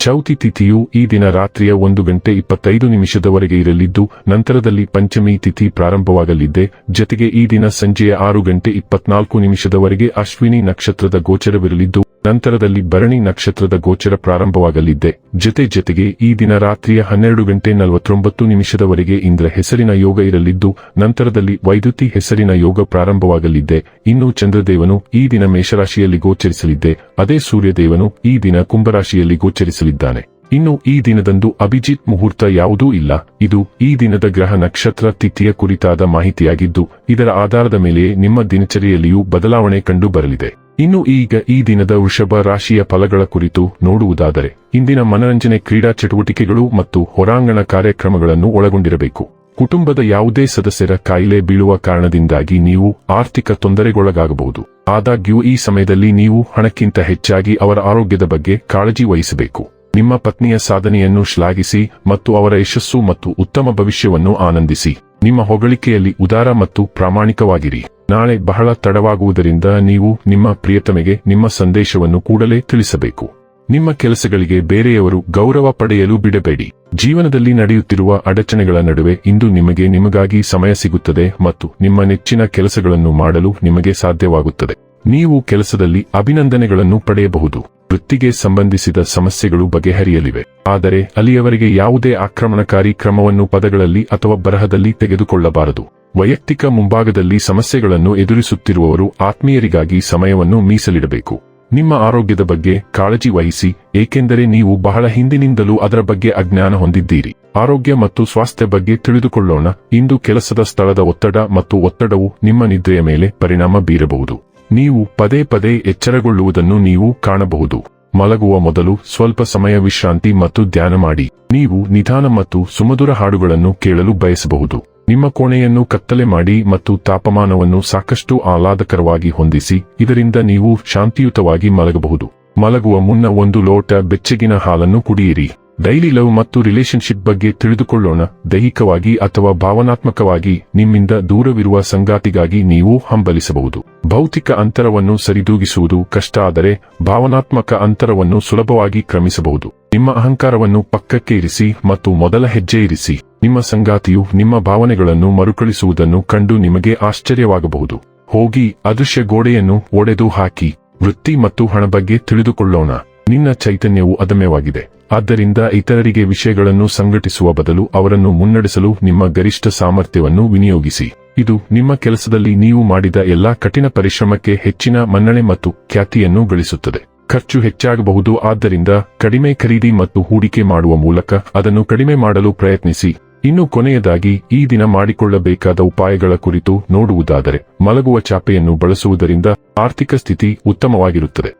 ಚೌತಿ ತಿಥಿಯು ಈ ದಿನ ರಾತ್ರಿಯ ಒಂದು ಗಂಟೆ ಇಪ್ಪತ್ತೈದು ನಿಮಿಷದವರೆಗೆ ಇರಲಿದ್ದು, ನಂತರದಲ್ಲಿ ಪಂಚಮಿ ತಿಥಿ ಪ್ರಾರಂಭವಾಗಲಿದೆ. ಜತೆಗೆ ಈ ದಿನ ಸಂಜೆಯ ಆರು ಗಂಟೆ ಇಪ್ಪತ್ನಾಲ್ಕು ನಿಮಿಷದವರೆಗೆ ಅಶ್ವಿನಿ ನಕ್ಷತ್ರದ ಗೋಚರವಿರಲಿದ್ದು ನಂತರದಲ್ಲಿ ಭರಣಿ ನಕ್ಷತ್ರದ ಗೋಚರ ಪ್ರಾರಂಭವಾಗಲಿದ್ದೆ ಜೊತೆ ಜೊತೆಗೆ ಈ ದಿನ ರಾತ್ರಿಯ ಹನ್ನೆರಡು ಗಂಟೆ ನಲವತ್ತೊಂಬತ್ತು ನಿಮಿಷದವರೆಗೆ ಇಂದ್ರ ಹೆಸರಿನ ಯೋಗ ಇರಲಿದ್ದು, ನಂತರದಲ್ಲಿ ವೈದ್ಯುತಿ ಹೆಸರಿನ ಯೋಗ ಪ್ರಾರಂಭವಾಗಲಿದ್ದೆ ಇನ್ನು ಚಂದ್ರದೇವನು ಈ ದಿನ ಮೇಷರಾಶಿಯಲ್ಲಿ ಗೋಚರಿಸಲಿದ್ದೆ ಅದೇ ಸೂರ್ಯದೇವನು ಈ ದಿನ ಕುಂಭರಾಶಿಯಲ್ಲಿ ಗೋಚರಿಸಲಿದ್ದಾನೆ. ಇನ್ನು ಈ ದಿನದಂದು ಅಭಿಜಿತ್ ಮುಹೂರ್ತ ಯಾವುದೂ ಇಲ್ಲ. ಇದು ಈ ದಿನದ ಗ್ರಹ ನಕ್ಷತ್ರ ತಿಥಿಯ ಕುರಿತಾದ ಮಾಹಿತಿಯಾಗಿದ್ದು, ಇದರ ಆಧಾರದ ಮೇಲೆಯೇ ನಿಮ್ಮ ದಿನಚರಿಯಲ್ಲಿಯೂ ಬದಲಾವಣೆ ಕಂಡು ಬರಲಿದೆ. ಇನ್ನು ಈಗ ಈ ದಿನದ ವೃಷಭ ರಾಶಿಯ ಫಲಗಳ ಕುರಿತು ನೋಡುವುದಾದರೆ, ಇಂದಿನ ಮನರಂಜನೆ ಕ್ರೀಡಾ ಚಟುವಟಿಕೆಗಳು ಮತ್ತು ಹೊರಾಂಗಣ ಕಾರ್ಯಕ್ರಮಗಳನ್ನು ಒಳಗೊಂಡಿರಬೇಕು. ಕುಟುಂಬದ ಯಾವುದೇ ಸದಸ್ಯರ ಕಾಯಿಲೆ ಬೀಳುವ ಕಾರಣದಿಂದಾಗಿ ನೀವು ಆರ್ಥಿಕ ತೊಂದರೆಗೊಳಗಾಗಬಹುದು. ಆದಾಗ್ಯೂ ಈ ಸಮಯದಲ್ಲಿ ನೀವು ಹಣಕ್ಕಿಂತ ಹೆಚ್ಚಾಗಿ ಅವರ ಆರೋಗ್ಯದ ಬಗ್ಗೆ ಕಾಳಜಿ ವಹಿಸಬೇಕು. ನಿಮ್ಮ ಪತ್ನಿಯ ಸಾಧನೆಯನ್ನು ಶ್ಲಾಘಿಸಿ ಮತ್ತು ಅವರ ಯಶಸ್ಸು ಮತ್ತು ಉತ್ತಮ ಭವಿಷ್ಯವನ್ನು ಆನಂದಿಸಿ. ನಿಮ್ಮ ಹೊಗಳಿಕೆಯಲ್ಲಿ ಉದಾರ ಮತ್ತು ಪ್ರಾಮಾಣಿಕವಾಗಿರಿ. ನಾಳೆ ಬಹಳ ತಡವಾಗುವುದರಿಂದ ನೀವು ನಿಮ್ಮ ಪ್ರಿಯತಮೆಗೆ ನಿಮ್ಮ ಸಂದೇಶವನ್ನು ಕೂಡಲೇ ತಿಳಿಸಬೇಕು. ನಿಮ್ಮ ಕೆಲಸಗಳಿಗೆ ಬೇರೆಯವರು ಗೌರವ ಪಡೆಯಲು ಬಿಡಬೇಡಿ. ಜೀವನದಲ್ಲಿ ನಡೆಯುತ್ತಿರುವ ಅಡಚಣೆಗಳ ನಡುವೆ ಇಂದು ನಿಮಗೆ ನಿಮಗಾಗಿ ಸಮಯ ಸಿಗುತ್ತದೆ ಮತ್ತು ನಿಮ್ಮ ನೆಚ್ಚಿನ ಕೆಲಸಗಳನ್ನು ಮಾಡಲು ನಿಮಗೆ ಸಾಧ್ಯವಾಗುತ್ತದೆ. ನೀವು ಕೆಲಸದಲ್ಲಿ ಅಭಿನಂದನೆಗಳನ್ನು ಪಡೆಯಬಹುದು. ವೃತ್ತಿಗೆ ಸಂಬಂಧಿಸಿದ ಸಮಸ್ಯೆಗಳು ಬಗೆಹರಿಯಲಿವೆ. ಆದರೆ ಅಲ್ಲಿಯವರೆಗೆ ಯಾವುದೇ ಆಕ್ರಮಣಕಾರಿ ಕ್ರಮವನ್ನು ಪದಗಳಲ್ಲಿ ಅಥವಾ ಬರಹದಲ್ಲಿ ತೆಗೆದುಕೊಳ್ಳಬಾರದು. ವೈಯಕ್ತಿಕ ಮುಂಭಾಗದಲ್ಲಿ ಸಮಸ್ಯೆಗಳನ್ನು ಎದುರಿಸುತ್ತಿರುವವರು ಆತ್ಮೀಯರಿಗಾಗಿ ಸಮಯವನ್ನು ಮೀಸಲಿಡಬೇಕು. ನಿಮ್ಮ ಆರೋಗ್ಯದ ಬಗ್ಗೆ ಕಾಳಜಿ ವಹಿಸಿ, ಏಕೆಂದರೆ ನೀವು ಬಹಳ ಹಿಂದಿನಿಂದಲೂ ಅದರ ಬಗ್ಗೆ ಅಜ್ಞಾನ ಹೊಂದಿದ್ದೀರಿ. ಆರೋಗ್ಯ ಮತ್ತು ಸ್ವಾಸ್ಥ್ಯ ಬಗ್ಗೆ ತಿಳಿದುಕೊಳ್ಳೋಣ. ಇಂದು ಕೆಲಸದ ಸ್ಥಳದ ಒತ್ತಡ ಮತ್ತು ಒತ್ತಡವು ನಿಮ್ಮ ನಿದ್ರೆಯ ಮೇಲೆ ಪರಿಣಾಮ ಬೀರಬಹುದು. ನೀವು ಪದೇ ಪದೇ ಎಚ್ಚರಗೊಳ್ಳುವುದನ್ನು ನೀವು ಕಾಣಬಹುದು. ಮಲಗುವ ಮೊದಲು ಸ್ವಲ್ಪ ಸಮಯ ವಿಶ್ರಾಂತಿ ಮತ್ತು ಧ್ಯಾನ ಮಾಡಿ. ನೀವು ನಿಧಾನ ಮತ್ತು ಸುಮಧುರ ಹಾಡುಗಳನ್ನು ಕೇಳಲು ಬಯಸಬಹುದು. ನಿಮ್ಮ ಕೋಣೆಯನ್ನು ಕತ್ತಲೆ ಮಾಡಿ ಮತ್ತು ತಾಪಮಾನವನ್ನು ಸಾಕಷ್ಟು ಆಹ್ಲಾದಕರವಾಗಿ ಹೊಂದಿಸಿ, ಇದರಿಂದ ನೀವು ಶಾಂತಿಯುತವಾಗಿ ಮಲಗಬಹುದು. ಮಲಗುವ ಮುನ್ನ ಒಂದು ಲೋಟ ಬೆಚ್ಚಗಿನ ಹಾಲನ್ನು ಕುಡಿಯಿರಿ. ಡೈಲಿ ಲವ್ ಮತ್ತು ರಿಲೇಶನ್ಶಿಪ್ ಬಗ್ಗೆ ತಿಳಿದುಕೊಳ್ಳೋಣ. ದೈಹಿಕವಾಗಿ ಅಥವಾ ಭಾವನಾತ್ಮಕವಾಗಿ ನಿಮ್ಮಿಂದ ದೂರವಿರುವ ಸಂಗಾತಿಗಾಗಿ ನೀವು ಹಂಬಲಿಸಬಹುದು. ಭೌತಿಕ ಅಂತರವನ್ನು ಸರಿದೂಗಿಸುವುದು ಕಷ್ಟ ಆದರೆ ಭಾವನಾತ್ಮಕ ಅಂತರವನ್ನು ಸುಲಭವಾಗಿ ಕ್ರಮಿಸಬಹುದು. ನಿಮ್ಮ ಅಹಂಕಾರವನ್ನು ಪಕ್ಕಕ್ಕೆ ಇರಿಸಿ ಮತ್ತು ಮೊದಲ ಹೆಜ್ಜೆ ಇರಿಸಿ. ನಿಮ್ಮ ಸಂಗಾತಿಯು ನಿಮ್ಮ ಭಾವನೆಗಳನ್ನು ಮರುಕಳಿಸುವುದನ್ನು ಕಂಡು ನಿಮಗೆ ಆಶ್ಚರ್ಯವಾಗಬಹುದು. ಹೋಗಿ ಅದೃಶ್ಯ ಗೋಡೆಯನ್ನು ಒಡೆದು ಹಾಕಿ. ವೃತ್ತಿ ಮತ್ತು ಹಣ ಬಗ್ಗೆ ತಿಳಿದುಕೊಳ್ಳೋಣ. ನಿನ್ನ ಚೈತನ್ಯವು ಅದಮ್ಯವಾಗಿದೆ. ಆದ್ದರಿಂದ ಇತರರಿಗೆ ವಿಷಯಗಳನ್ನು ಸಂಘಟಿಸುವ ಬದಲು ಅವರನ್ನು ಮುನ್ನಡೆಸಲು ನಿಮ್ಮ ಗರಿಷ್ಠ ಸಾಮರ್ಥ್ಯವನ್ನು ವಿನಿಯೋಗಿಸಿ. ಇದು ನಿಮ್ಮ ಕೆಲಸದಲ್ಲಿ ನೀವು ಮಾಡಿದ ಎಲ್ಲಾ ಕಠಿಣ ಪರಿಶ್ರಮಕ್ಕೆ ಹೆಚ್ಚಿನ ಮನ್ನಣೆ ಮತ್ತು ಖ್ಯಾತಿಯನ್ನು ಗಳಿಸುತ್ತದೆ. ಖರ್ಚು ಹೆಚ್ಚಾಗಬಹುದು, ಆದ್ದರಿಂದ ಕಡಿಮೆ ಖರೀದಿ ಮತ್ತು ಹೂಡಿಕೆ ಮಾಡುವ ಮೂಲಕ ಅದನ್ನು ಕಡಿಮೆ ಮಾಡಲು ಪ್ರಯತ್ನಿಸಿ. ಇನ್ನು ಕೊನೆಯದಾಗಿ, ಈ ದಿನ ಮಾಡಿಕೊಳ್ಳಬೇಕಾದ ಉಪಾಯಗಳ ಕುರಿತು ನೋಡುವುದಾದರೆ, ಮಲಗುವ ಚಾಪೆಯನ್ನು ಬಳಸುವುದರಿಂದ ಆರ್ಥಿಕ ಸ್ಥಿತಿ ಉತ್ತಮವಾಗಿರುತ್ತದೆ.